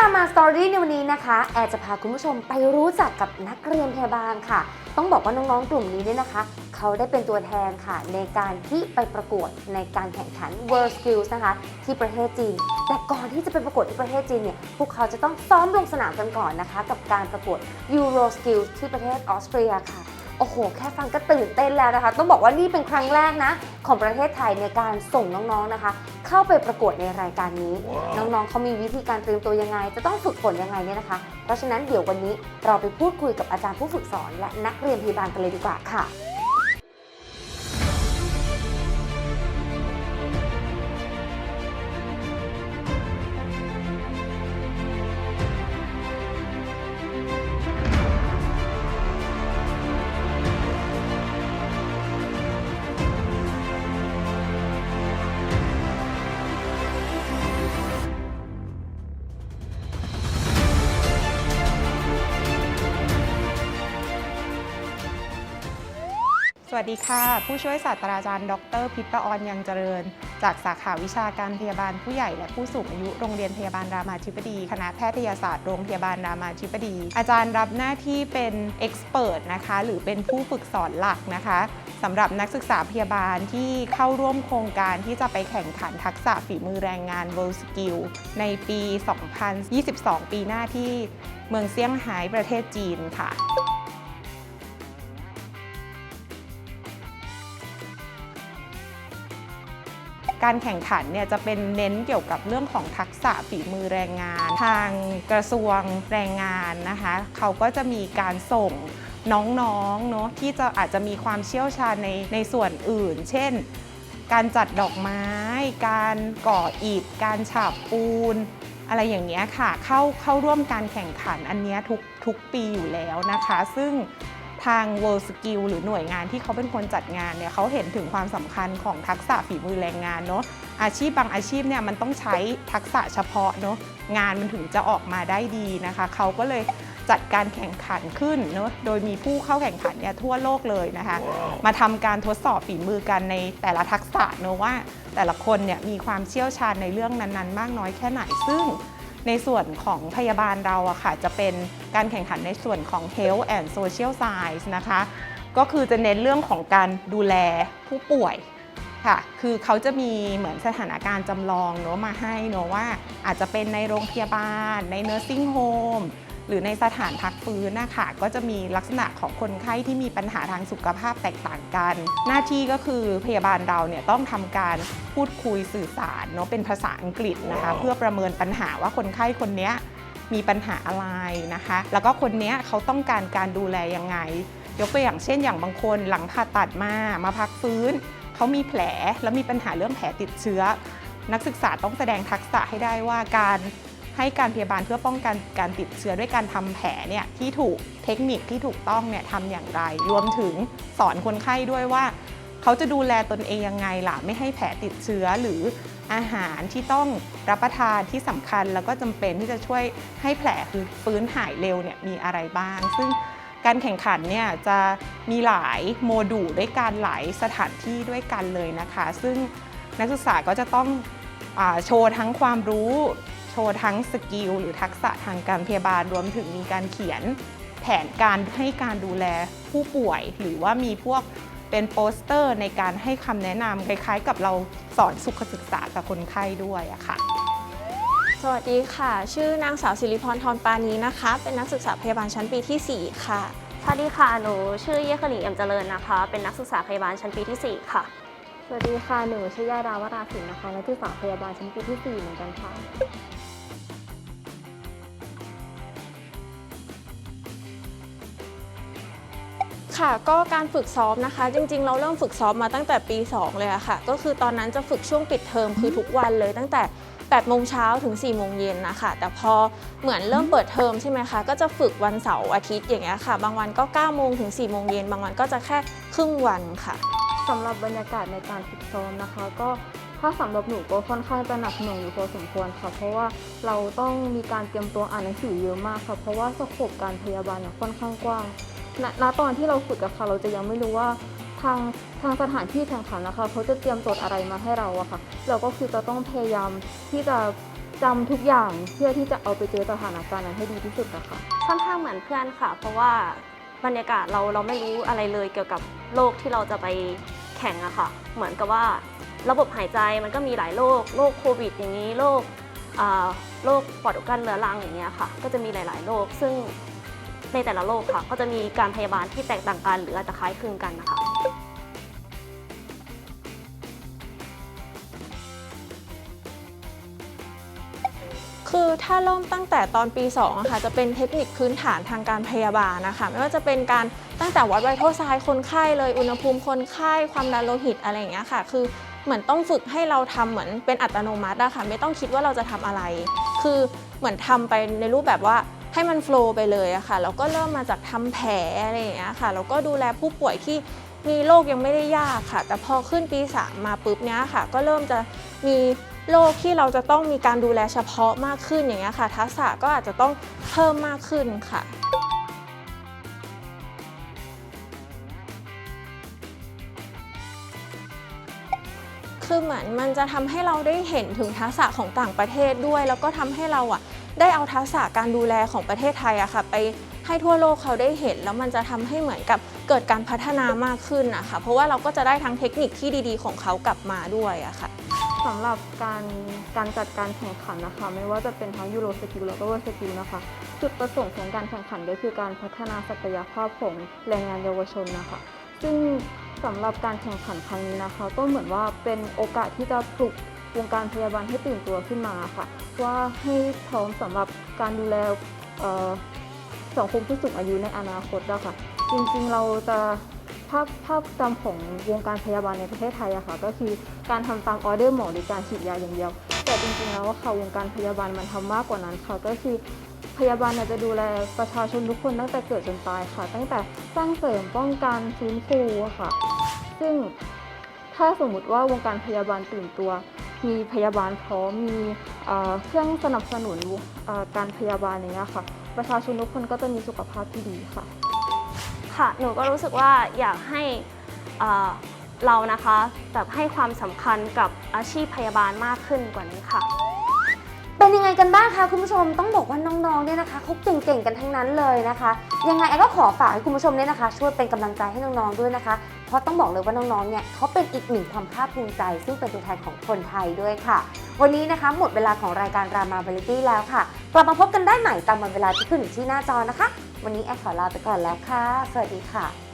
รามาสตอรี่ในวันนี้นะคะ แอร์จะพาคุณผู้ชมไปรู้จักกับนักเรียนพยาบาลค่ะ ต้องบอกว่าน้องๆกลุ่มนี้เนี่ยนะคะ เขาได้เป็นตัวแทนค่ะ ในการที่ไปประกวดในการแข่งขัน World Skills นะคะ ที่ประเทศจีน แต่ก่อนที่จะไปประกวดที่ประเทศจีนเนี่ยพวกเขาจะต้องซ้อมลงสนามกันก่อนนะคะ กับการประกวด Euro Skills ที่ประเทศออสเตรียค่ะ โอ้โห แค่ฟังก็ตื่นเต้นแล้วนะคะ ต้องบอกว่านี่เป็นครั้งแรกนะ ของประเทศไทยในการส่งน้องๆนะคะ เข้าไปประกวดในรายการนี้ น้องๆเขามีวิธีการเตรียมตัวยังไง จะต้องฝึกฝนยังไงเนี่ยนะคะ เพราะฉะนั้นเดี๋ยววันนี้เราไปพูดคุยกับอาจารย์ผู้ฝึกสอนและนักเรียนพยาบาลกันเลยดีกว่าค่ะ สวัสดีค่ะ ผู้ช่วยศาสตราจารย์ ดร พิประออนยังเจริญ จากสาขาวิชาการพยาบาลผู้ใหญ่และผู้สูงอายุโรงเรียนพยาบาลรามาธิบดี คณะแพทยศาสตร์โรงพยาบาลรามาธิบดี อาจารย์รับหน้าที่เป็นเอ็กซ์เพรสนะคะ หรือเป็นผู้ฝึกสอนหลักนะคะสำหรับนักศึกษาพยาบาลที่เข้าร่วมโครงการที่จะไปแข่งขันทักษะฝีมือแรงงาน World Skill ในปี 2022 ปีหน้าที่เมืองเซี่ยงไฮ้ประเทศจีนค่ะ การแข่งขันเนี่ยจะเป็นเน้นเกี่ยวกับเรื่องของทักษะฝีมือแรงงาน ทางกระทรวงแรงงานนะคะเขาก็จะมีการส่งน้องๆเนาะที่จะอาจจะมีความเชี่ยวชาญในในส่วนอื่น เช่น การจัดดอกไม้ การก่ออิฐการฉาบปูน อะไรอย่างเงี้ยค่ะเข้าเข้าร่วมการแข่งขันอันเนี้ยทุกทุกปีอยู่แล้วนะคะ ซึ่ง ทาง World Skill หรือหน่วยงานที่เขาเป็นคนจัดงานเนี่ยเขาเห็นถึงความสำคัญของทักษะฝีมือแรงงานเนาะอาชีพบางอาชีพเนี่ยมันต้องใช้ทักษะเฉพาะเนาะงานมันถึงจะออกมาได้ดีนะคะเขาก็เลยจัดการแข่งขันขึ้นเนาะโดยมีผู้เข้าแข่งขันเนี่ยทั่วโลกเลยนะคะมาทำการทดสอบฝีมือกันในแต่ละทักษะเนอะว่า แต่ละคนเนี่ยมีความเชี่ยวชาญในเรื่องนั้นๆ มากน้อยแค่ไหนซึ่ง ในส่วนของพยาบาลเราอะค่ะจะเป็นการแข่งขันในส่วนของ Health and Social Science นะคะ ก็คือจะเน้นเรื่องของการดูแลผู้ป่วยค่ะ คือเขาจะมีเหมือนสถานการณ์จำลองเนอะมาให้เนอะว่าอาจจะเป็นในโรงพยาบาล ใน nursing home หรือในสถานพักฟื้นนะคะก็จะมีลักษณะของคนไข้ที่มีปัญหาทางสุขภาพแตกต่างกัน หน้าที่ก็คือพยาบาลเราเนี่ยต้องทำการพูดคุยสื่อสารเนาะเป็นภาษาอังกฤษนะคะ เพื่อประเมินปัญหาว่าคนไข้คนเนี้ยมีปัญหาอะไรนะคะ แล้วก็คนเนี้ยเขาต้องการการดูแลยังไง ยกตัวอย่างเช่น อย่างบางคนหลังผ่าตัดมามาพักฟื้นเขามีแผลแล้วมีปัญหาเรื่องแผลติดเชื้อ นักศึกษาต้องแสดงทักษะให้ได้ว่าการ ให้การพยาบาลเพื่อป้องกันการติดเชื้อด้วยการทำแผลเนี่ยที่ถูกเทคนิคที่ถูกต้องเนี่ยทำอย่างไร รวมถึงสอนคนไข้ด้วยว่า เขาจะดูแลตนเองยังไงล่ะไม่ให้แผลติดเชื้อหรืออาหารที่ต้องรับประทานที่สำคัญ แล้วก็จำเป็นที่จะช่วยให้แผลคือฟื้นหายเร็วเนี่ยมีอะไรบ้าง ซึ่งการแข่งขันเนี่ยจะมีหลายโมดูลด้วยการหลายสถานที่ด้วยกันเลยนะคะ ซึ่งนักศึกษาก็จะต้องอโชว์ทั้งความรู้ โชว์ทั้งสกิลหรือทักษะทางการพยาบาลรวมถึงมีการเขียนแผนการให้การดูแลผู้ป่วย หรือว่ามีพวกเป็นโปสเตอร์ในการให้คำแนะนำคล้ายๆ กับเราสอนสุขศึกษากับคนไข้ด้วยอะค่ะ สวัสดีค่ะ ชื่อนางสาวสิริพรทรปานีนะคะ เป็นนักศึกษาพยาบาลชั้นปีที่ 4 ค่ะ สวัสดีค่ะ หนูชื่อเยคณีเอ็มเจริญนะคะ เป็นนักศึกษาพยาบาลชั้นปีที่ 4 ค่ะ สวัสดีค่ะ หนูชื่อยาดาวราศิลป์นะคะนักศึกษาพยาบาลชั้นปีที่ 4 เหมือนกันค่ะ ค่ะก็การฝึกซ้อมนะคะ จริงๆ เราเริ่มฝึกซ้อมมาตั้งแต่ปี 2 เลยอะค่ะ ก็คือตอนนั้นจะฝึกช่วงปิดเทอมคือทุกวันเลยตั้งแต่8โมงเช้าถึง4โมงเย็นนะคะแต่พอเหมือนเริ่มเปิดเทอมใช่ไหมคะก็จะฝึกวันเสาร์อาทิตย์อย่างเงี้ยค่ะ บางวันก็9โมงถึง4โมงเย็นบางวันก็จะแค่ครึ่งวันค่ะสำหรับบรรยากาศในการฝึกซ้อมนะคะ ก็ถ้าสำหรับหนูก็ค่อนข้างจะหนักหน่วงอยู่พอสมควรค่ะ เพราะว่าเราต้องมีการเตรียมตัวอ่านหนังสือเยอะมากค่ะเพราะว่าสโคปการพยาบาลเนี่ยค่อนข้างกว้าง ณณตอนที่เราฝึกอะค่ะ เราจะยังไม่รู้ว่าทางทางสถานที่แข่งขันนะคะเขาจะเตรียมโจทย์อะไรมาให้เราอะค่ะ เราก็คือจะต้องพยายามที่จะจำทุกอย่างเพื่อที่จะเอาไปเจอสถานการณ์นั้นให้ดีที่สุดอะค่ะค่อนข้างเหมือนเพื่อนค่ะ เพราะว่าบรรยากาศเราเราไม่รู้อะไรเลยเกี่ยวกับโรคที่เราจะไปแข่งอะค่ะ เหมือนกับว่าระบบหายใจมันก็มีหลายโรคโรคโควิด อย่างนี้โรคโรคปอดอุดกั้นเรื้อรังอย่างเงี้ยค่ะ ก็จะมีหลาย ๆโรคซึ่ง ในแต่ละโรคค่ะ ก็จะมีการพยาบาลที่แตกต่างกัน หรืออาจจะคล้ายคลึงกันนะคะคือถ้าเริ่มตั้งแต่ตอนปี2อะค่ะ จะเป็นเทคนิคพื้นฐานทางการพยาบาลนะคะ ไม่ว่าจะเป็นการตั้งแต่วัดไวโทไซด์คนไข้เลย อุณหภูมิคนไข้ ความดันโลหิตอะไรอย่างเงี้ยค่ะ คือเหมือนต้องฝึกให้เราทำเหมือนเป็นอัตโนมัติอะค่ะ ไม่ต้องคิดว่าเราจะทำอะไร คือเหมือนทำไปในรูปแบบว่า ให้มันโฟล์ไปเลยอะค่ะแล้วก็เริ่มมาจากทำแผลอะไรอย่างเงี้ยค่ะแล้วก็ดูแลผู้ป่วยที่มีโรคยังไม่ได้ยากค่ะ แต่พอขึ้นปีสามมาปุ๊บเนี้ยค่ะ ก็เริ่มจะมีโรคที่เราจะต้องมีการดูแลเฉพาะมากขึ้นอย่างเงี้ยค่ะ ทักษะก็อาจจะต้องเพิ่มมากขึ้นค่ะคือเหมือนมันจะทำให้เราได้เห็นถึงทักษะของต่างประเทศด้วย แล้วก็ทำให้เราอะ ได้เอาทักษะการดูแลของประเทศไทยอะค่ะไปให้ทั่วโลกเขาได้เห็น แล้วมันจะทำให้เหมือนกับเกิดการพัฒนามากขึ้นนะคะเพราะว่าเราก็จะได้ทั้งเทคนิคที่ดีๆ ของเขากลับมาด้วยอะค่ะสำหรับการการจัดการแข่งขันนะคะ ไม่ว่าจะเป็นทั้งยูโรสกิลแล้วก็เวอร์สกิลนะคะ จุดประสงค์ของการแข่งขันก็คือการพัฒนาศักยภาพของแรงงานเยาวชนนะคะ ซึ่งสำหรับการแข่งขันครั้งนี้นะคะ ก็เหมือนว่าเป็นโอกาสที่จะปลุก วงการพยาบาลให้ตื่นตัวขึ้นมาค่ะ ว่าให้พร้อมสำหรับการดูแลสังคมผู้สูงอายุในอนาคตอะค่ะ จริงๆเราจะภาพภาพจำของวงการพยาบาลในประเทศไทยอะค่ะ ก็คือการทำตามออเดอร์หมอหรือการฉีดยาอย่างเดียว แต่จริงๆแล้วค่ะวงการพยาบาลมันทำมากกว่านั้นค่ะ ก็คือพยาบาลจะดูแลประชาชนทุกคนตั้งแต่เกิดจนตายค่ะ ตั้งแต่สร้างเสริมป้องกันฟื้นฟูค่ะ ซึ่งถ้าสมมุติว่าวงการพยาบาลตื่นตัว มีพยาบาลพร้อมมีเครื่องสนับสนุนการพยาบาลอย่างเงี้ยค่ะ ประชาชนทุกคนก็จะมีสุขภาพที่ดีค่ะ ค่ะ หนูก็รู้สึกว่าอยากให้เรานะคะแบบให้ความสำคัญกับอาชีพพยาบาลมากขึ้นกว่านี้ค่ะ เป็นยังไงกันบ้างคะคุณผู้ชมต้องบอกว่าน้องๆเนี่ยนะคะเขาเก่งๆกันทั้งนั้นเลยนะคะ ยังไงแอก็ขอฝากให้คุณผู้ชมเนี่ยนะคะ ช่วยเป็นกำลังใจให้น้องๆด้วยนะคะ เพราะต้องบอกเลยว่าน้องๆเนี่ยเขาเป็นอีกหนึ่งความภาคภูมิใจ ซึ่งเป็นตัวแทนของคนไทยด้วยค่ะ วันนี้นะคะหมดเวลาของรายการรามาเบลิตี้แล้วค่ะ กลับมาพบกันได้ใหม่ตามวันเวลาที่ขึ้นอยู่ที่หน้าจอนะคะ วันนี้แอร์ขอลาไปก่อนแล้วค่ะ สวัสดีค่ะ